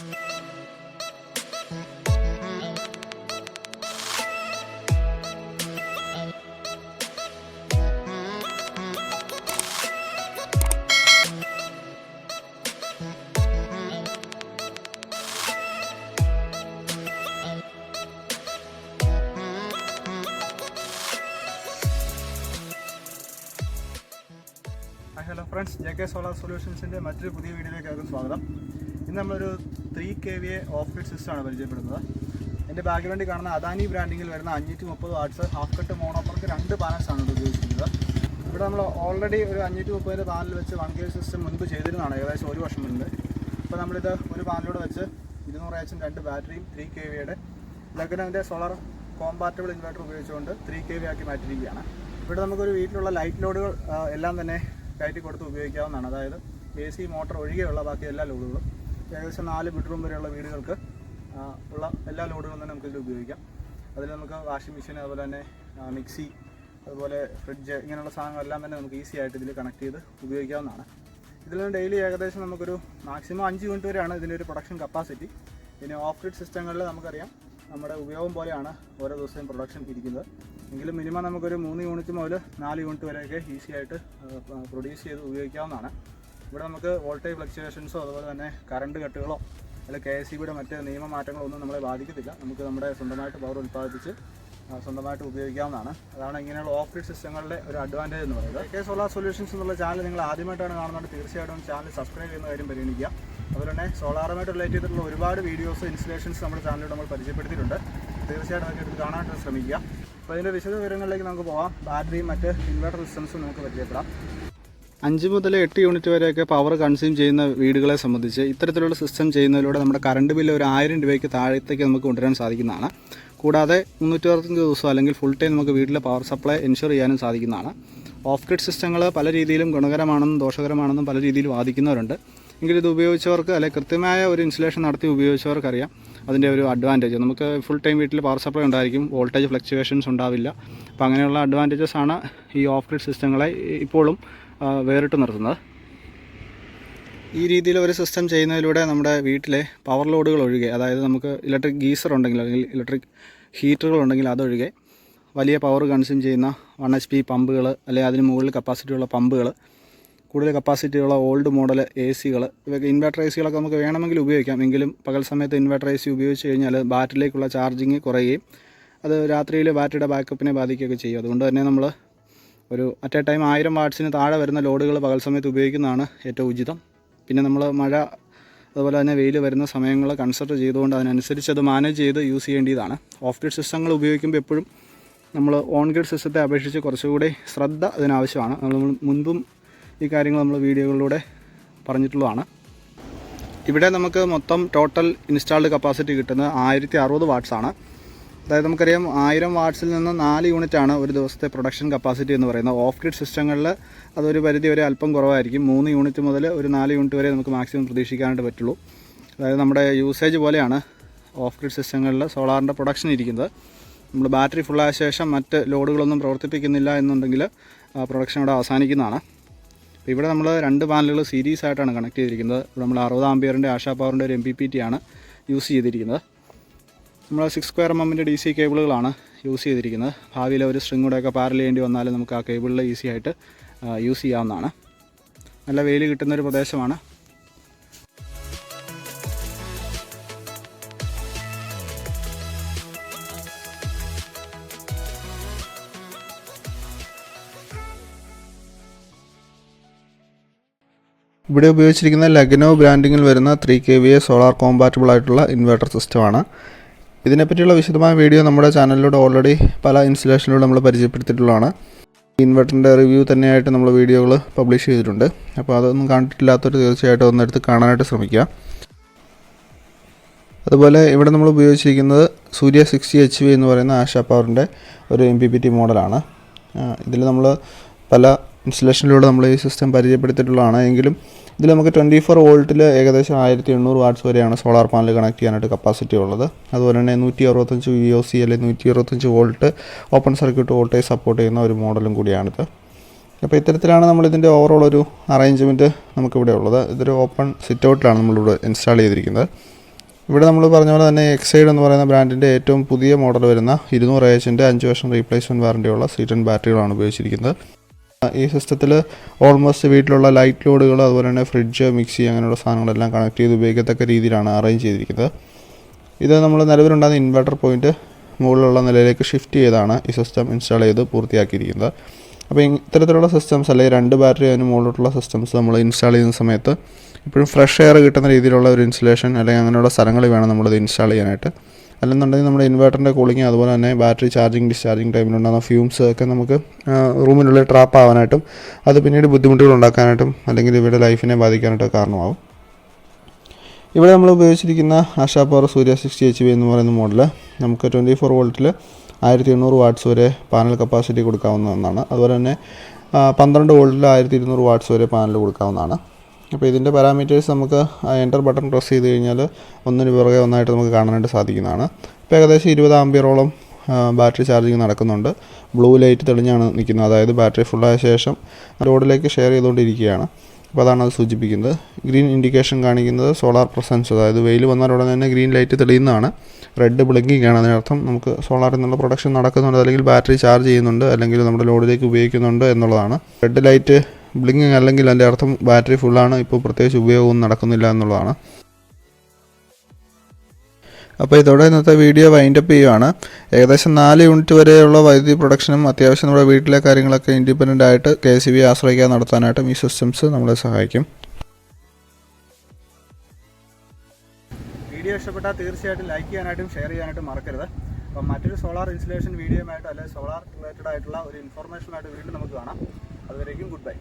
Hello friends J K solar സൊല്യൂഷൻസിന്റെ മറ്റൊരു പുതിയ വീഡിയോയിലേക്ക് സ്വാഗതം. ഇന്ന് നമ്മളൊരു three K V A off grid സിസ്റ്റമാണ് പരിചയപ്പെടുന്നത്. എന്റെ ബാക്ക്ഗ്രൗണ്ടിൽ കാണുന്ന അദാനി ബ്രാൻഡിങ്ങിൽ വരുന്ന അഞ്ഞൂറ്റി മുപ്പത് വാട്ട്സ് ഹാഫ് കട്ട് മോണോപ്പർക്ക് രണ്ട് പാനൽസാണ് ഉപയോഗിച്ചിരിക്കുന്നത്. ഇവിടെ നമ്മൾ ഓൾറെഡി ഒരു അഞ്ഞൂറ്റി മുപ്പതിന്റെ പാനൽ വെച്ച് വൺ കെ സിസ്റ്റം മുൻപ് ചെയ്തിരുന്നതാണ് ഏകദേശം ഒരു വർഷം മുൻപ്. ഇപ്പോൾ നമ്മളിത് ഒരു പാനലൂടെ വെച്ച് ഇരുന്നൂറ് എച്ചും രണ്ട് ബാറ്ററിയും ത്രീ കെ വിയുടെ ലഗ്നവിന്റെ സോളാർ കോമ്പാറ്റബിൾ ഇൻവെർട്ടർ ഉപയോഗിച്ചുകൊണ്ട് ത്രീ കെ വി ആക്കി മാറ്റിയിരിക്കുകയാണ്. ഇവിടെ നമുക്കൊരു വീട്ടിലുള്ള ലൈറ്റ് ലോഡുകൾ എല്ലാം തന്നെ കയറ്റി കൊടുത്ത് ഉപയോഗിക്കാവുന്നതാണ്. അതായത് എ സി മോട്ടർ ഒഴികെയുള്ള ബാക്കി എല്ലാ ലോഡുകളും ഏകദേശം നാല് ബെഡ്റൂം വരെയുള്ള വീടുകൾക്ക് ഉള്ള എല്ലാ ലോഡുകളും തന്നെ നമുക്ക് ഇതിൽ ഉപയോഗിക്കാം. അതിൽ നമുക്ക് വാഷിംഗ് മെഷീൻ അതുപോലെ തന്നെ മിക്സി അതുപോലെ ഫ്രിഡ്ജ് ഇങ്ങനെയുള്ള സാധനങ്ങളെല്ലാം തന്നെ നമുക്ക് ഈസി ആയിട്ട് ഇതിൽ കണക്ട് ചെയ്ത് ഉപയോഗിക്കാവുന്നതാണ്. ഇതിൽ നിന്ന് ഡെയിലി ഏകദേശം നമുക്കൊരു മാക്സിമം അഞ്ച് യൂണിറ്റ് വരെയാണ് ഇതിന്റെ ഒരു പ്രൊഡക്ഷൻ കപ്പാസിറ്റി. പിന്നെ ഓഫ് ഗ്രിഡ് സിസ്റ്റങ്ങളിൽ നമുക്കറിയാം നമ്മുടെ ഉപയോഗം പോലെയാണ് ഓരോ ദിവസവും പ്രൊഡക്ഷൻ ഇരിക്കുന്നത്. എങ്കിലും മിനിമം നമുക്കൊരു മൂന്ന് യൂണിറ്റ് മുതൽ നാല് യൂണിറ്റ് വരെയൊക്കെ ഈസി ആയിട്ട് പ്രൊഡ്യൂസ് ചെയ്ത് ഉപയോഗിക്കാവുന്നതാണ്. ഇവിടെ നമുക്ക് വോൾട്ടേജ് ഫ്ലക്ച്വേഷൻസോ അതുപോലെ തന്നെ കറണ്ട് കട്ടുകളോ അല്ലെങ്കിൽ കെ എസ് സിബിയുടെ മറ്റ് നിയമമാറ്റങ്ങളോ ഒന്നും നമ്മളെ ബാധിക്കത്തില്ല. നമുക്ക് നമ്മുടെ സ്വന്തമായിട്ട് പവർ ഉൽപ്പാദിപ്പിച്ച് സ്വന്തമായിട്ട് ഉപയോഗിക്കാവുന്നതാണ്. അതാണ് ഇങ്ങനെയുള്ള ഓഫ് ഗ്രിഡ് സിസ്റ്റങ്ങളുടെ ഒരു അഡ്വാന്റേജ് എന്ന് പറയുന്നത്. കെ സോളാർ സൊല്യൂഷൻസ് എന്നുള്ള ചാനൽ നിങ്ങൾ ആദ്യമായിട്ടാണ് കാണുന്നത് തീർച്ചയായിട്ടും ചാനൽ സബ്സ്ക്രൈബ് ചെയ്യുന്ന കാര്യം പരിഗണിക്കുക. അതുപോലെ തന്നെ സോളാറുമായിട്ട് റിലേറ്റ് ചെയ്തിട്ടുള്ള ഒരുപാട് വീഡിയോസ് ഇൻസ്റ്റലേഷൻസ് നമ്മുടെ ചാനലിലൂടെ നമ്മൾ പരിചയപ്പെടുത്തിയിട്ടുണ്ട്. തീർച്ചയായിട്ടും അതൊക്കെ എടുത്ത് കാണാനായിട്ട് ശ്രമിക്കുക. അപ്പോൾ അതിന്റെ വിശദ വിവരങ്ങളിലേക്ക് നമുക്ക് പോകാം ബാറ്ററിയും മറ്റ് ഇൻവെർട്ടർ സിസ്റ്റംസും നമുക്ക് പരിചയപ്പെടാം. അഞ്ച് മുതൽ എട്ട് യൂണിറ്റ് വരെയൊക്കെ പവർ കൺസ്യൂം ചെയ്യുന്ന വീടുകളെ സംബന്ധിച്ച് ഇത്തരത്തിലുള്ള സിസ്റ്റം ചെയ്യുന്നതിലൂടെ നമ്മുടെ കറണ്ട് ബില്ല് ഒരു ആയിരം രൂപയ്ക്ക് താഴത്തേക്ക് നമുക്ക് കൊണ്ടുവരാൻ സാധിക്കുന്നതാണ്. കൂടാതെ മുന്നൂറ്റി അറുപത്തഞ്ച് ദിവസം അല്ലെങ്കിൽ ഫുൾ ടൈം നമുക്ക് വീട്ടിലെ പവർ സപ്ലൈ എൻഷുർ ചെയ്യാനും സാധിക്കുന്നതാണ്. ഓഫ് ഗ്രിഡ് സിസ്റ്റങ്ങൾ പല രീതിയിലും ഗുണകരമാണെന്നും ദോഷകരമാണെന്നും പല രീതിയിൽ വാദിക്കുന്നവരുണ്ട്. എങ്കിലും ഇത് ഉപയോഗിച്ചവർക്ക് അല്ലെങ്കിൽ കൃത്യമായ ഒരു ഇൻസുലേഷൻ നടത്തി ഉപയോഗിച്ചവർക്കറിയാം അതിന്റെ ഒരു അഡ്വാന്റേജ് നമുക്ക് ഫുൾ ടൈം വീട്ടിൽ പവർ സപ്ലൈ ഉണ്ടായിരിക്കും വോൾട്ടേജ് ഫ്ലക്ച്വേഷൻസ് ഉണ്ടാവില്ല. അപ്പോൾ അങ്ങനെയുള്ള അഡ്വാന്റേജസ് ആണ് ഈ ഓഫ് ഗ്രിഡ് സിസ്റ്റങ്ങളെ ഇപ്പോഴും വേറിട്ട് നിർത്തുന്നത്. ഈ രീതിയിൽ ഒരു സിസ്റ്റം ചെയ്യുന്നതിലൂടെ നമ്മുടെ വീട്ടിലെ പവർ ലോഡുകൾ ഒഴികെ അതായത് നമുക്ക് ഇലക്ട്രിക് ഗീസർ ഉണ്ടെങ്കിൽ അല്ലെങ്കിൽ ഇലക്ട്രിക് ഹീറ്ററുകൾ ഉണ്ടെങ്കിൽ അതൊഴികെ വലിയ പവർ കൺസ്യൂം ചെയ്യുന്ന വൺ എച്ച് പി പമ്പുകൾ അല്ലെങ്കിൽ അതിന് മുകളിൽ കപ്പാസിറ്റി ഉള്ള പമ്പുകൾ കൂടുതൽ കപ്പാസിറ്റി ഉള്ള ഓൾഡ് മോഡൽ എ സികൾ ഇവയൊക്കെ ഇൻവെർട്ടർ എ സികളൊക്കെ നമുക്ക് വേണമെങ്കിൽ ഉപയോഗിക്കാം. എങ്കിലും പകൽ സമയത്ത് ഇൻവെർട്ടർ എ സി ഉപയോഗിച്ച് കഴിഞ്ഞാൽ ബാറ്ററിയിലേക്കുള്ള ചാർജിങ് കുറയുകയും അത് രാത്രിയിൽ ബാറ്ററിയുടെ ബാക്കപ്പിനെ ബാധിക്കുകയൊക്കെ ചെയ്യും. അതുകൊണ്ട് തന്നെ നമ്മൾ ഒരു അറ്റ് എ ടൈം ആയിരം വാട്ട്സിന് താഴെ വരുന്ന ലോഡുകൾ പകൽ സമയത്ത് ഉപയോഗിക്കുന്നതാണ് ഏറ്റവും ഉചിതം. പിന്നെ നമ്മൾ മഴ അതുപോലെ തന്നെ വെയിൽ വരുന്ന സമയങ്ങൾ കൺസിഡർ ചെയ്തുകൊണ്ട് അതിനനുസരിച്ച് അത് മാനേജ് ചെയ്ത് യൂസ് ചെയ്യേണ്ടതാണ്. ഓഫ് ഗ്രിഡ് സിസ്റ്റങ്ങൾ ഉപയോഗിക്കുമ്പോൾ എപ്പോഴും നമ്മൾ ഓൺ ഗ്രിഡ് സിസ്റ്റത്തെ അപേക്ഷിച്ച് കുറച്ചുകൂടി ശ്രദ്ധ അതിനാവശ്യമാണ്. നമ്മൾ മുൻപും ഈ കാര്യങ്ങൾ നമ്മൾ വീഡിയോകളിലൂടെ പറഞ്ഞിട്ടുള്ളതാണ്. ഇവിടെ നമുക്ക് മൊത്തം ടോട്ടൽ ഇൻസ്റ്റാൾഡ് കപ്പാസിറ്റി കിട്ടുന്നത് ആയിരത്തി അറുപത് വാട്ട്സാണ് അതായത് നമുക്കറിയാം ആയിരം വാട്ട്സിൽ നിന്ന് നാല് യൂണിറ്റ് ആണ് ഒരു ദിവസത്തെ പ്രൊഡക്ഷൻ കപ്പാസിറ്റി എന്ന് പറയുന്നത്. ഓഫ് ഗ്രിഡ് സിസ്റ്റങ്ങളിൽ അതൊരു പരിധി വരെ അല്പം കുറവായിരിക്കും. മൂന്ന് യൂണിറ്റ് മുതൽ ഒരു നാല് യൂണിറ്റ് വരെ നമുക്ക് മാക്സിമം പ്രതീക്ഷിക്കാനായിട്ട് പറ്റുള്ളൂ. അതായത് നമ്മുടെ യൂസേജ് പോലെയാണ് ഓഫ് ഗ്രിഡ് സിസ്റ്റങ്ങളിൽ സോളാറിന്റെ പ്രൊഡക്ഷൻ ഇരിക്കുന്നത്. നമ്മൾ ബാറ്ററി ഫുള്ളായ ശേഷം മറ്റ് ലോഡുകളൊന്നും പ്രവർത്തിപ്പിക്കുന്നില്ല എന്നുണ്ടെങ്കിൽ പ്രൊഡക്ഷൻ ഇവിടെ അവസാനിക്കുന്നതാണ്. അപ്പോൾ ഇവിടെ നമ്മൾ രണ്ട് പാനലുകൾ സീരീസ് ആയിട്ടാണ് കണക്ട് ചെയ്തിരിക്കുന്നത്. നമ്മൾ അറുപത് ആംബിയറിന്റെ ആഷാ പവറിന്റെ ഒരു എം പി പി ടി ആണ് യൂസ് ചെയ്തിരിക്കുന്നത്. നമ്മൾ സിക്സ് സ്ക്വയർ എം എമ്മിന്റെ ഡി സി കേബിളുകളാണ് യൂസ് ചെയ്തിരിക്കുന്നത്. ഭാവിയിൽ ഒരു സ്ട്രിങ് ഒക്കെ പാരൽ ചെയ്യേണ്ടി വന്നാലും നമുക്ക് ആ കേബിളിൽ ഈസി ആയിട്ട് യൂസ് ചെയ്യാവുന്നതാണ്. നല്ല വെയിൽ കിട്ടുന്നൊരു പ്രദേശമാണ്. ഇവിടെ ഉപയോഗിച്ചിരിക്കുന്ന ലഗ്നോ ബ്രാൻഡിങ്ങിൽ വരുന്ന three K V A solar compatible ആയിട്ടുള്ള ഇൻവെർട്ടർ സിസ്റ്റമാണ് ഇതിനെപ്പറ്റിയുള്ള വിശദമായ വീഡിയോ നമ്മുടെ ചാനലിലൂടെ ഓൾറെഡി പല ഇൻസ്റ്റലേഷനിലൂടെ നമ്മൾ പരിചയപ്പെടുത്തിയിട്ടുള്ളതാണ്. ഇൻവെർട്ടറിന്റെ റിവ്യൂ തന്നെയായിട്ട് നമ്മൾ വീഡിയോകൾ പബ്ലിഷ് ചെയ്തിട്ടുണ്ട്. അപ്പോൾ അതൊന്നും കണ്ടിട്ടില്ലാത്തവർ തീർച്ചയായിട്ടും ഒന്നെടുത്ത് കാണാനായിട്ട് ശ്രമിക്കുക. അതുപോലെ ഇവിടെ നമ്മൾ ഉപയോഗിച്ചിരിക്കുന്നത് സൂര്യ സിക്സ്റ്റി എച്ച് വി എന്ന് പറയുന്ന ആഷ പവറിന്റെ ഒരു എം പി പി ടി മോഡലാണ്. ഇതിൽ നമ്മൾ പല ഇൻസ്റ്റലേഷനിലൂടെ നമ്മൾ ഈ സിസ്റ്റം പരിചയപ്പെടുത്തിയിട്ടുള്ളതാണ്. എങ്കിലും ഇതിൽ നമുക്ക് ട്വന്റി ഫോർ വോൾട്ടിൽ ഏകദേശം ആയിരത്തി എണ്ണൂറ് വാട്ട്സ് വരെയാണ് സോളാർ പാനൽ കണക്ട് ചെയ്യാനായിട്ട് കപ്പാസിറ്റി ഉള്ളത്. അതുപോലെ തന്നെ നൂറ്റി അറുപത്തഞ്ച് വി ഒ സി അല്ലെങ്കിൽ നൂറ്റി അറുപത്തഞ്ച് volt open circuit voltage support ചെയ്യുന്ന ഒരു മോഡലും കൂടിയാണിത്. അപ്പോൾ ഇത്തരത്തിലാണ് നമ്മളിതിന്റെ ഓവറോൾ ഒരു അറേഞ്ച്മെന്റ് നമുക്കിവിടെ ഉള്ളത്. ഇതൊരു ഓപ്പൺ സിറ്റ് ഔട്ടിലാണ് നമ്മളിവിടെ ഇൻസ്റ്റാൾ ചെയ്തിരിക്കുന്നത്. ഇവിടെ നമ്മൾ പറഞ്ഞ പോലെ തന്നെ എക്സൈഡ് എന്ന് പറയുന്ന ബ്രാൻഡിന്റെ ഏറ്റവും പുതിയ മോഡൽ വരുന്ന ഇരുന്നൂറ് എച്ചിന്റെ അഞ്ച് വർഷം റീപ്ലേസ്മെന്റ് വാറണ്ടിയുള്ള സീറ്റൻ ബാറ്ററികളാണ് ഉപയോഗിച്ചിരിക്കുന്നത്. ഈ സിസ്റ്റത്തിൽ ഓൾമോസ്റ്റ് വീട്ടിലുള്ള ലൈറ്റ് ലോഡുകൾ അതുപോലെ തന്നെ ഫ്രിഡ്ജ് മിക്സി അങ്ങനെയുള്ള സാധനങ്ങളെല്ലാം കണക്ട് ചെയ്ത് ഉപയോഗിക്കത്തക്ക രീതിയിലാണ് അറേഞ്ച് ചെയ്തിരിക്കുന്നത്. ഇത് നമ്മൾ നിലവിലുണ്ടാകുന്ന ഇൻവെർട്ടർ പോയിന്റ് മുകളിലുള്ള നിലയിലേക്ക് ഷിഫ്റ്റ് ചെയ്താണ് ഈ സിസ്റ്റം ഇൻസ്റ്റാൾ ചെയ്ത് പൂർത്തിയാക്കിയിരിക്കുന്നത്. അപ്പോൾ ഇത്തരത്തിലുള്ള സിസ്റ്റംസ് അല്ലെങ്കിൽ രണ്ട് ബാറ്ററി അതിന് മുകളിലോട്ടുള്ള സിസ്റ്റംസ് നമ്മൾ ഇൻസ്റ്റാൾ ചെയ്യുന്ന സമയത്ത് ഇപ്പോഴും ഫ്രഷ് എയർ കിട്ടുന്ന രീതിയിലുള്ള ഒരു ഇൻസുലേഷൻ അല്ലെങ്കിൽ അങ്ങനെയുള്ള സ്ഥലങ്ങളിൽ വേണം നമ്മളിത് ഇൻസ്റ്റാൾ ചെയ്യാനായിട്ട്. അല്ലെന്നുണ്ടെങ്കിൽ നമ്മുടെ ഇൻവെർട്ടറിന്റെ കൂളിങ് അതുപോലെ തന്നെ ബാറ്ററി ചാർജിങ് ഡിസ്ചാർജിങ് ടൈമിലുണ്ടാകുന്ന ഫ്യൂംസ് ഒക്കെ നമുക്ക് റൂമിനുള്ളിൽ ട്രാപ്പ് ആവാനായിട്ടും അത് പിന്നീട് ബുദ്ധിമുട്ടുകൾ ഉണ്ടാക്കാനായിട്ടും അല്ലെങ്കിൽ ഇവയുടെ ലൈഫിനെ ബാധിക്കാനായിട്ടൊക്കെ കാരണമാകും ഇവിടെ നമ്മൾ ഉപയോഗിച്ചിരിക്കുന്ന Asha power Surya sixty H B എന്ന് പറയുന്ന മോഡൽ നമുക്ക് ട്വന്റി ഫോർ വോൾട്ടിൽ ആയിരത്തി എണ്ണൂറ് വാട്ട്സ് വരെ പാനൽ കപ്പാസിറ്റി കൊടുക്കാവുന്ന ഒന്നാണ് അതുപോലെ തന്നെ പന്ത്രണ്ട് വോൾട്ടിൽ ആയിരത്തി ഇരുന്നൂറ് വാട്ട്സ് വരെ പാനൽ കൊടുക്കാവുന്നതാണ്. അപ്പോൾ ഇതിന്റെ പാരാമീറ്റേഴ്സ് നമുക്ക് എന്റർ ബട്ടൺ പ്രസ് ചെയ്ത് കഴിഞ്ഞാൽ ഒന്നിന് പുറകെ ഒന്നായിട്ട് നമുക്ക് കാണാനായിട്ട് സാധിക്കുന്നതാണ്. ഇപ്പോൾ ഏകദേശം ഇരുപത് ആംബിയറോളം ബാറ്ററി ചാർജിങ് നടക്കുന്നുണ്ട്. ബ്ലൂ ലൈറ്റ് തെളിഞ്ഞാണ് നിൽക്കുന്നത്. അതായത് ബാറ്ററി ഫുള്ളായ ശേഷം റോഡിലേക്ക് ഷെയർ ചെയ്തുകൊണ്ടിരിക്കുകയാണ്. അപ്പോൾ അതാണ് അത് സൂചിപ്പിക്കുന്നത്. ഗ്രീൻ ഇൻഡിക്കേഷൻ കാണിക്കുന്നത് സോളാർ പ്രസൻസ് അതായത് വെയിൽ വന്നാൽ ഉടനെ തന്നെ ഗ്രീൻ ലൈറ്റ് തെളിയുന്നതാണ്. റെഡ് ബ്ലിങ്കിങ് ആണ്. അതിനർത്ഥം നമുക്ക് സോളാറിൽ നിന്നുള്ള പ്രൊഡക്ഷൻ നടക്കുന്നുണ്ട്. അല്ലെങ്കിൽ ബാറ്ററി ചാർജ് ചെയ്യുന്നുണ്ട്. അല്ലെങ്കിൽ നമ്മുടെ ലോഡിലേക്ക് ഉപയോഗിക്കുന്നുണ്ട് എന്നുള്ളതാണ്. റെഡ് ലൈറ്റ് ബ്ലിങ്കിങ് അല്ലെങ്കിൽ അതിന്റെ അർത്ഥം ബാറ്ററി ഫുള്ളാണ് ഇപ്പോൾ പ്രത്യേകിച്ച് ഉപയോഗമൊന്നും നടക്കുന്നില്ല എന്നുള്ളതാണ്. അപ്പോൾ ഇതോടെ ഇന്നത്തെ വീഡിയോ വൈൻഡപ്പ് ചെയ്യുവാണ്. ഏകദേശം നാല് യൂണിറ്റ് വരെയുള്ള വൈദ്യുതി പ്രൊഡക്ഷനും അത്യാവശ്യം നമ്മുടെ വീട്ടിലെ കാര്യങ്ങളൊക്കെ ഇൻഡിപെൻഡന്റ് ആയിട്ട് കെ സി ബി ആശ്രയിക്കാൻ നടത്താനായിട്ടും ഈ സിസ്റ്റംസ് നമ്മളെ സഹായിക്കും. വീഡിയോ ഇഷ്ടപ്പെട്ടാൽ തീർച്ചയായിട്ടും ലൈക്ക് ചെയ്യാനായിട്ടും ഷെയർ ചെയ്യാനായിട്ടും മറക്കരുത്. അപ്പം മറ്റൊരു സോളാർ ഇൻസ്റ്റലേഷൻ വീഡിയോയുമായിട്ട് അല്ലെങ്കിൽ സോളാർ റിലേറ്റഡ് ആയിട്ടുള്ള ഒരു ഇൻഫോർമേഷനായിട്ട് വീണ്ടും നമുക്ക് കാണാം. അതുവരേക്കും ഗുഡ് ബൈ